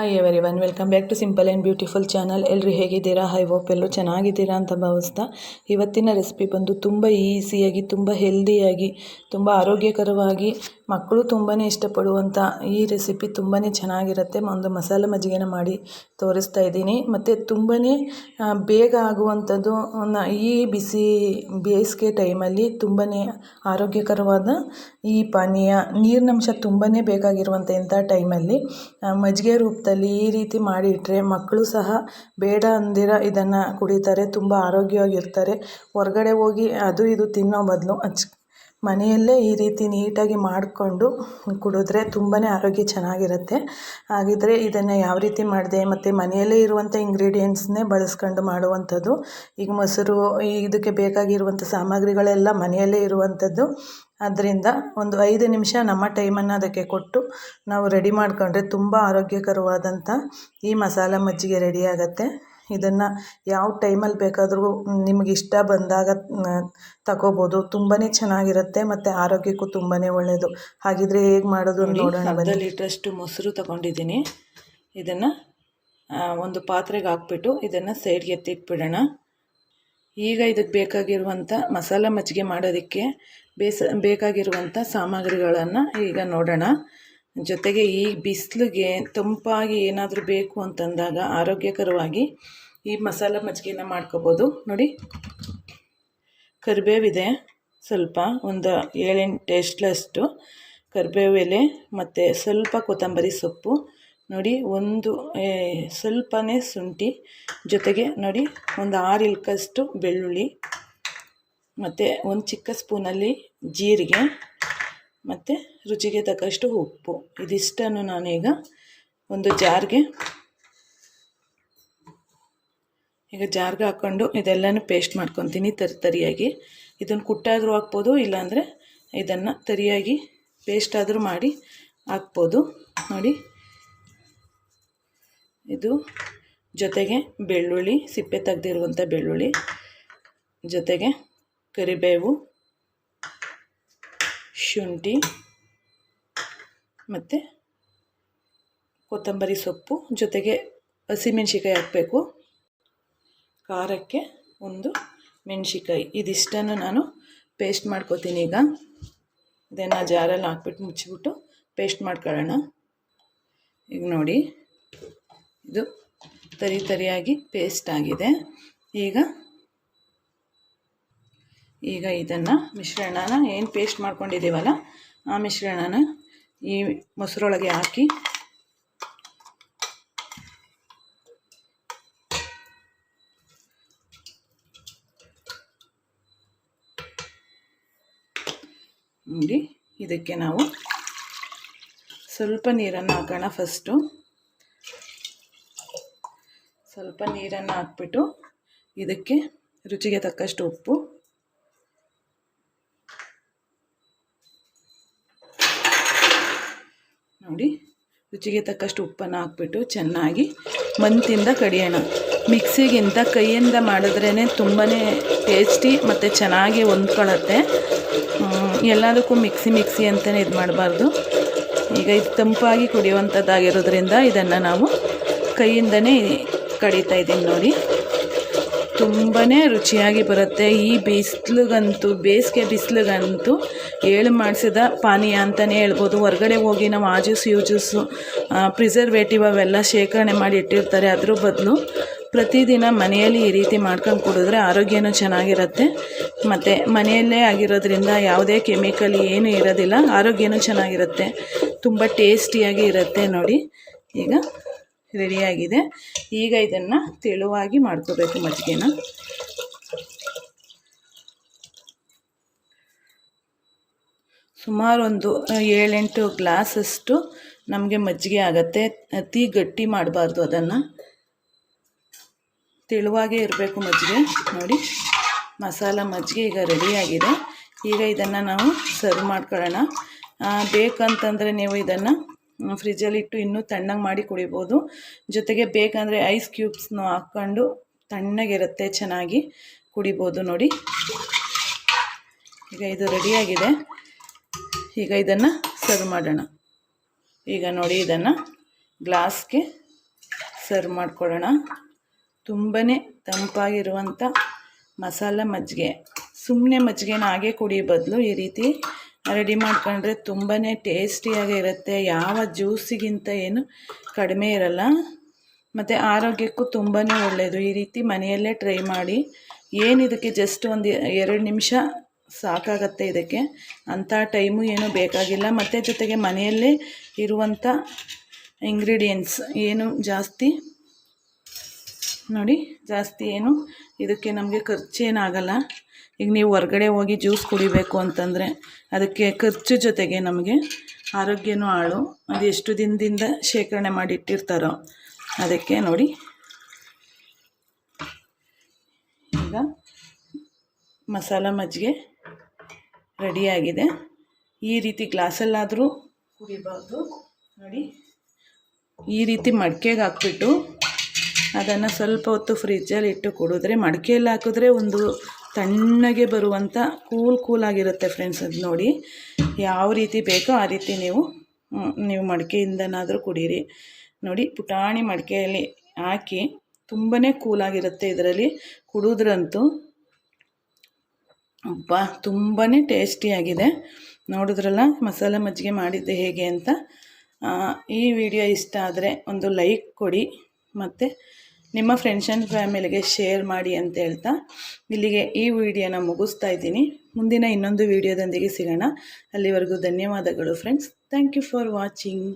Hi everyone welcome back to simple and beautiful channel ಎಲ್ಲರೂ ಹೇಗಿದ್ದೀರಾ? High hope ಎಲ್ಲರೂ ಚೆನ್ನಾಗಿದ್ದೀರಾ ಅಂತ ಭಾವಿಸ್ತಾ. ಇವತ್ತಿನ ರೆಸಿಪಿ ಬಂದು ತುಂಬ ಈಸಿಯಾಗಿ ತುಂಬ ಹೆಲ್ದಿಯಾಗಿ ತುಂಬ ಆರೋಗ್ಯಕರವಾಗಿ, ಮಕ್ಕಳು ತುಂಬಾ ಇಷ್ಟಪಡುವಂಥ ಈ ರೆಸಿಪಿ ತುಂಬಾ ಚೆನ್ನಾಗಿರುತ್ತೆ. ಒಂದು ಮಸಾಲೆ ಮಜ್ಜಿಗೆನ ಮಾಡಿ ತೋರಿಸ್ತಾ ಇದ್ದೀನಿ. ಮತ್ತು ತುಂಬಾ ಬೇಗ ಆಗುವಂಥದ್ದು ಈ ಬಿಸಿ ಬೇಸಿಗೆ ಟೈಮಲ್ಲಿ ತುಂಬಾ ಆರೋಗ್ಯಕರವಾದ ಈ ಪಾನೀಯ ನೀರಿನಂಶ ತುಂಬಾ ಬೇಕಾಗಿರುವಂಥ ಇಂಥ ಟೈಮಲ್ಲಿ ಮಜ್ಜಿಗೆ ರೂಪದಲ್ಲಿ ಈ ರೀತಿ ಮಾಡಿ ಇಟ್ಟರೆ ಮಕ್ಕಳು ಸಹ ಬೇಡ ಅಂದಿರ ಇದನ್ನು ಕುಡಿತಾರೆ, ತುಂಬ ಆರೋಗ್ಯವಾಗಿರ್ತಾರೆ. ಹೊರ್ಗಡೆ ಹೋಗಿ ಅದು ಇದು ತಿನ್ನೋ ಬದಲು ಅಚ್ ಮನೆಯಲ್ಲೇ ಈ ರೀತಿ ನೀಟಾಗಿ ಮಾಡಿಕೊಂಡು ಕುಡಿದ್ರೆ ತುಂಬಾ ಆರೋಗ್ಯ ಚೆನ್ನಾಗಿರುತ್ತೆ. ಹಾಗಿದ್ರೆ ಇದನ್ನು ಯಾವ ರೀತಿ ಮಾಡಿದೆ ಮತ್ತು ಮನೆಯಲ್ಲೇ ಇರುವಂಥ ಇಂಗ್ರೀಡಿಯೆಂಟ್ಸ್ನೇ ಬಳಸ್ಕೊಂಡು ಮಾಡುವಂಥದ್ದು. ಈಗ ಮೊಸರು ಇದಕ್ಕೆ ಬೇಕಾಗಿರುವಂಥ ಸಾಮಗ್ರಿಗಳೆಲ್ಲ ಮನೆಯಲ್ಲೇ ಇರುವಂಥದ್ದು. ಅದರಿಂದ ಒಂದು ಐದು ನಿಮಿಷ ನಮ್ಮ ಟೈಮನ್ನು ಅದಕ್ಕೆ ಕೊಟ್ಟು ನಾವು ರೆಡಿ ಮಾಡಿಕೊಂಡ್ರೆ ತುಂಬ ಆರೋಗ್ಯಕರವಾದಂಥ ಈ ಮಸಾಲ ಮಜ್ಜಿಗೆ ರೆಡಿ ಆಗುತ್ತೆ. ಇದನ್ನು ಯಾವ ಟೈಮಲ್ಲಿ ಬೇಕಾದರೂ ನಿಮ್ಗೆ ಇಷ್ಟ ಬಂದಾಗ ತಗೋಬೋದು. ತುಂಬಾ ಚೆನ್ನಾಗಿರುತ್ತೆ ಮತ್ತು ಆರೋಗ್ಯಕ್ಕೂ ತುಂಬಾ ಒಳ್ಳೆಯದು ಹಾಗಿದ್ರೆ ಹೇಗೆ ಮಾಡೋದು ನೋಡೋಣ ಅರ್ಧ ಲೀಟ್ರಷ್ಟು ಮೊಸರು ತಗೊಂಡಿದ್ದೀನಿ. ಇದನ್ನು ಒಂದು ಪಾತ್ರೆಗೆ ಹಾಕ್ಬಿಟ್ಟು ಇದನ್ನು ಸೈಡ್ಗೆ ಎತ್ತಿಟ್ಬಿಡೋಣ. ಈಗ ಇದಕ್ಕೆ ಬೇಕಾಗಿರುವಂಥ ಮಸಾಲ ಮಜ್ಜಿಗೆ ಮಾಡೋದಕ್ಕೆ ಬೇಸ ಬೇಕಾಗಿರುವಂಥ ಸಾಮಗ್ರಿಗಳನ್ನು ಈಗ ನೋಡೋಣ. ಜೊತೆಗೆ ಈ ಬಿಸಿಲಿಗೆ ತಂಪಾಗಿ ಏನಾದರೂ ಬೇಕು ಅಂತಂದಾಗ ಆರೋಗ್ಯಕರವಾಗಿ ಈ ಮಸಾಲ ಮಜ್ಜಿಗೆನ ಮಾಡ್ಕೋಬೋದು. ನೋಡಿ ಕರಿಬೇವಿದೆ ಸ್ವಲ್ಪ ಒಂದು ಏಳೆಂಟು ಟೇಸ್ಟ್ಲಷ್ಟು ಕರಿಬೇವು ಎಲೆ ಮತ್ತು ಸ್ವಲ್ಪ ಕೊತ್ತಂಬರಿ ಸೊಪ್ಪು. ನೋಡಿ, ಒಂದು ಸ್ವಲ್ಪನೇ ಶುಂಠಿ. ಜೊತೆಗೆ ನೋಡಿ, ಒಂದು ಆರು ಇಲ್ಕಷ್ಟು ಬೆಳ್ಳುಳ್ಳಿ ಮತ್ತು ಒಂದು ಚಿಕ್ಕ ಸ್ಪೂನಲ್ಲಿ ಜೀರಿಗೆ. ಮತ್ತು ರುಚಿಗೆ ತಕ್ಕಷ್ಟು ಉಪ್ಪು. ಇದಿಷ್ಟನ್ನು ನಾನೀಗ ಒಂದು ಜಾರ್ಗೆ, ಈಗ ಜಾರ್ಗೆ ಹಾಕ್ಕೊಂಡು ಇದೆಲ್ಲನೂ ಪೇಸ್ಟ್ ಮಾಡ್ಕೊತೀನಿ ತರಿ, ತರಿಯಾಗಿ. ಇದನ್ನು ಕುಟ್ಟಾದರೂ ಹಾಕ್ಬೋದು, ಇಲ್ಲಾಂದರೆ ಇದನ್ನು ತರಿಯಾಗಿ ಪೇಸ್ಟ್ ಆದರೂ ಮಾಡಿ ಹಾಕ್ಬೋದು. ನೋಡಿ. ಇದು ಜೊತೆಗೆ ಬೆಳ್ಳುಳ್ಳಿ, ಸಿಪ್ಪೆ ತೆಗೆದಿರುವಂಥ ಬೆಳ್ಳುಳ್ಳಿ, ಜೊತೆಗೆ ಕರಿಬೇವು ಶುಂಠಿ, ಮತ್ತು ಕೊತ್ತಂಬರಿ ಸೊಪ್ಪು, ಜೊತೆಗೆ ಹಸಿಮೆಣ್ಸಿಕಾಯಿ ಹಾಕಬೇಕು. ಖಾರಕ್ಕೆ ಒಂದು ಮೆಣಸಿಕಾಯಿ ಇದಿಷ್ಟನ್ನು ನಾನು ಪೇಸ್ಟ್ ಮಾಡ್ಕೋತೀನಿ ಈಗ. ಇದನ್ನು ಜಾರಲ್ಲಿ ಹಾಕ್ಬಿಟ್ಟು ಮುಚ್ಚಿಬಿಟ್ಟು ಪೇಸ್ಟ್ ಮಾಡ್ಕೊಳ್ಳೋಣ. ಈಗ ನೋಡಿ, ಇದು ತರಿ ತರಿಯಾಗಿ ಪೇಸ್ಟ್ ಆಗಿದೆ. ಈಗ ಈಗ ಇದನ್ನು ಮಿಶ್ರಣನ ಏನು ಪೇಸ್ಟ್ ಮಾಡ್ಕೊಂಡಿದ್ದೀವಲ್ಲ, ಆ ಮಿಶ್ರಣನ ಈ ಮೊಸರೊಳಗೆ ಹಾಕಿ, ನೋಡಿ, ಇದಕ್ಕೆ ನಾವು ಸ್ವಲ್ಪ ನೀರನ್ನು ಹಾಕೋಣ ಫಸ್ಟು ಸ್ವಲ್ಪ ನೀರನ್ನು ಹಾಕ್ಬಿಟ್ಟು ಇದಕ್ಕೆ ರುಚಿಗೆ ತಕ್ಕಷ್ಟು ಉಪ್ಪು ನೋಡಿ. ರುಚಿಗೆ ತಕ್ಕಷ್ಟು ಉಪ್ಪನ್ನು ಹಾಕ್ಬಿಟ್ಟು ಚೆನ್ನಾಗಿ ಮಂತಿಂದ ಕಡಿಯೋಣ. ಮಿಕ್ಸಿಗಿಂತ ಕೈಯಿಂದ ಮಾಡಿದ್ರೇ ತುಂಬಾ ಟೇಸ್ಟಿ ಮತ್ತು ಚೆನ್ನಾಗಿ ಹೊಂದ್ಕೊಳತ್ತೆ. ಎಲ್ಲದಕ್ಕೂ ಮಿಕ್ಸಿ ಮಿಕ್ಸಿ ಅಂತಲೇ ಇದು ಮಾಡಬಾರ್ದು. ಈಗ ಇದು ತಂಪಾಗಿ ಕುಡಿಯುವಂಥದ್ದಾಗಿರೋದ್ರಿಂದ ಇದನ್ನು ನಾವು ಕೈಯಿಂದನೇ ಕಡಿತಾ ಇದ್ದೀನಿ ನೋಡಿ. ತುಂಬಾ ರುಚಿಯಾಗಿ ಬರುತ್ತೆ. ಈ ಬಿಸಿಲಿಗಂತೂ, ಬೇಸಿಗೆ ಬಿಸಿಲಿಗಂತೂ ಏಳು ಮಾಡಿಸಿದ ಪಾನೀಯ ಅಂತಲೇ ಹೇಳ್ಬೋದು. ಹೊರಗಡೆ ಹೋಗಿ ನಾವು ಆ ಜ್ಯೂಸ್ ಯೂ ಜ್ಯೂಸು ಪ್ರಿಸರ್ವೇಟಿವ್ ಅವೆಲ್ಲ ಶೇಖರಣೆ ಮಾಡಿ ಇಟ್ಟಿರ್ತಾರೆ. ಅದ್ರ ಬದಲು ಪ್ರತಿದಿನ ಮನೆಯಲ್ಲಿ ಈ ರೀತಿ ಮಾಡ್ಕೊಂಡು ಕುಡಿದ್ರೆ ಆರೋಗ್ಯನೂ ಚೆನ್ನಾಗಿರುತ್ತೆ. ಮತ್ತು ಮನೆಯಲ್ಲೇ ಆಗಿರೋದ್ರಿಂದ ಯಾವುದೇ ಕೆಮಿಕಲ್ ಏನೂ ಇರೋದಿಲ್ಲ. ಆರೋಗ್ಯನೂ ಚೆನ್ನಾಗಿರುತ್ತೆ. ತುಂಬ ಟೇಸ್ಟಿಯಾಗಿ ಇರುತ್ತೆ ನೋಡಿ. ಈಗ ರೆಡಿಯಾಗಿದೆ. ಈಗ ಇದನ್ನು ತೆಳುವಾಗಿ ಮಾಡ್ಕೋಬೇಕು ಮಜ್ಜಿಗೆನ. ಸುಮಾರು ಒಂದು ಏಳೆಂಟು ಗ್ಲಾಸಷ್ಟು ನಮಗೆ ಮಜ್ಜಿಗೆ ಆಗುತ್ತೆ. ಅತಿ ಗಟ್ಟಿ ಮಾಡಬಾರ್ದು ಅದನ್ನು. ತೆಳುವಾಗೇ ಇರಬೇಕು ಮಜ್ಜಿಗೆ. ನೋಡಿ, ಮಸಾಲ ಮಜ್ಜಿಗೆ ಈಗ ರೆಡಿಯಾಗಿದೆ. ಈಗ ಇದನ್ನು ನಾವು ಸರ್ವ್ ಮಾಡ್ಕೊಳ್ಳೋಣ. ಬೇಕಂತಂದರೆ ನೀವು ಇದನ್ನು ಫ್ರಿಜ್ಜಲ್ಲಿಟ್ಟು ಇನ್ನೂ ತಣ್ಣಗೆ ಮಾಡಿ ಕುಡಿಬೋದು. ಜೊತೆಗೆ ಬೇಕಂದರೆ ಐಸ್ ಕ್ಯೂಬ್ಸ್ನೂ ಹಾಕ್ಕೊಂಡು ತಣ್ಣಗಿರುತ್ತೆ, ಚೆನ್ನಾಗಿ ಕುಡಿಬೋದು ನೋಡಿ. ಈಗ ಇದು ರೆಡಿಯಾಗಿದೆ. ಈಗ ಇದನ್ನು ಸರ್ವ್ ಮಾಡೋಣ. ಈಗ ನೋಡಿ ಇದನ್ನು ಗ್ಲಾಸ್ಗೆ ಸರ್ವ್ ಮಾಡಿಕೊಳ್ಳೋಣ. ತುಂಬಾ ತಂಪಾಗಿರುವಂಥ ಮಸಾಲ ಮಜ್ಜಿಗೆ. ಸುಮ್ಮನೆ ಮಜ್ಜಿಗೆನ ಹಾಗೆ ಕುಡಿಯೋ ಬದಲು ಈ ರೀತಿ ರೆಡಿ ಮಾಡ್ಕೊಂಡ್ರೆ ತುಂಬಾ ಟೇಸ್ಟಿಯಾಗಿ ಇರುತ್ತೆ. ಯಾವ ಜ್ಯೂಸಿಗಿಂತ ಏನು ಕಡಿಮೆ ಇರಲ್ಲ. ಮತ್ತು ಆರೋಗ್ಯಕ್ಕೂ ತುಂಬಾ ಒಳ್ಳೆಯದು ಈ ರೀತಿ ಮನೆಯಲ್ಲೇ ಟ್ರೈ ಮಾಡಿ. ಏನು ಇದಕ್ಕೆ ಜಸ್ಟ್ ಒಂದು ಎರಡು ನಿಮಿಷ ಸಾಕಾಗತ್ತೆ ಇದಕ್ಕೆ. ಅಂಥ ಟೈಮು ಏನೂ ಬೇಕಾಗಿಲ್ಲ. ಮತ್ತು ಜೊತೆಗೆ ಮನೆಯಲ್ಲೇ ಇರುವಂಥ ಇಂಗ್ರೀಡಿಯೆಂಟ್ಸ್ ಏನು ಜಾಸ್ತಿ ನೋಡಿ, ಜಾಸ್ತಿ ಏನು ಇದಕ್ಕೆ ನಮಗೆ ಖರ್ಚೇನಾಗಲ್ಲ. ಈಗ ನೀವು ಹೊರಗಡೆ ಹೋಗಿ ಜ್ಯೂಸ್ ಕುಡಿಬೇಕು ಅಂತಂದರೆ ಅದಕ್ಕೆ ಖರ್ಚು ಜೊತೆಗೆ ನಮಗೆ ಆರೋಗ್ಯನೂ ಹಾಳು. ಅದು ಎಷ್ಟು ದಿನದಿಂದ ಶೇಖರಣೆ ಮಾಡಿ ಇಟ್ಟಿರ್ತಾರೋ ಅದಕ್ಕೆ ನೋಡಿ. ಈಗ ಮಸಾಲ ಮಜ್ಜಿಗೆ ರೆಡಿಯಾಗಿದೆ ಈ ರೀತಿ ಗ್ಲಾಸಲ್ಲಾದರೂ ಕುಡಿಬಾರ್ದು ನೋಡಿ, ಈ ರೀತಿ ಮಡಿಕೆಗೆ ಹಾಕ್ಬಿಟ್ಟು ಅದನ್ನು ಸ್ವಲ್ಪ ಹೊತ್ತು ಫ್ರಿಜ್ಜಲ್ಲಿ ಇಟ್ಟು ಕುಡಿದ್ರೆ, ಮಡಿಕೆಯಲ್ಲಿ ಹಾಕಿದ್ರೆ ಒಂದು ತಣ್ಣಗೆ ಬರುವಂಥ ಕೂಲ್ ಕೂಲಾಗಿರುತ್ತೆ ಫ್ರೆಂಡ್ಸ್ ಅದು ನೋಡಿ. ಯಾವ ರೀತಿ ಬೇಕೋ ಆ ರೀತಿ ನೀವು ನೀವು ಮಡಿಕೆಯಿಂದನಾದರೂ ಕುಡೀರಿ. ನೋಡಿ, ಪುಟಾಣಿ ಮಡಿಕೆಯಲ್ಲಿ ಹಾಕಿ ತುಂಬಾ ಕೂಲಾಗಿರುತ್ತೆ ಇದರಲ್ಲಿ. ಕುಡಿದ್ರಂತೂ ಅಬ್ಬ ತುಂಬಾ ಟೇಸ್ಟಿಯಾಗಿದೆ ನೋಡಿದ್ರಲ್ಲ, ಮಸಾಲೆ ಮಜ್ಜಿಗೆ ಮಾಡಿದ್ದೆ ಹೇಗೆ ಅಂತ. ಈ ವಿಡಿಯೋ ಇಷ್ಟ ಆದರೆ ಒಂದು ಲೈಕ್ ಕೊಡಿ, ಮತ್ತು ನಿಮ್ಮ ಫ್ರೆಂಡ್ಸ್ ಆ್ಯಂಡ್ ಫ್ಯಾಮಿಲಿಗೆ ಶೇರ್ ಮಾಡಿ ಅಂತ ಹೇಳ್ತಾ ಇಲ್ಲಿಗೆ ಈ ವಿಡಿಯೋನ ಮುಗಿಸ್ತಾ ಇದ್ದೀನಿ. ಮುಂದಿನ ಇನ್ನೊಂದು ವಿಡಿಯೋದೊಂದಿಗೆ ಸಿಗೋಣ. ಅಲ್ಲಿವರೆಗೂ ಧನ್ಯವಾದಗಳು friends thank you for watching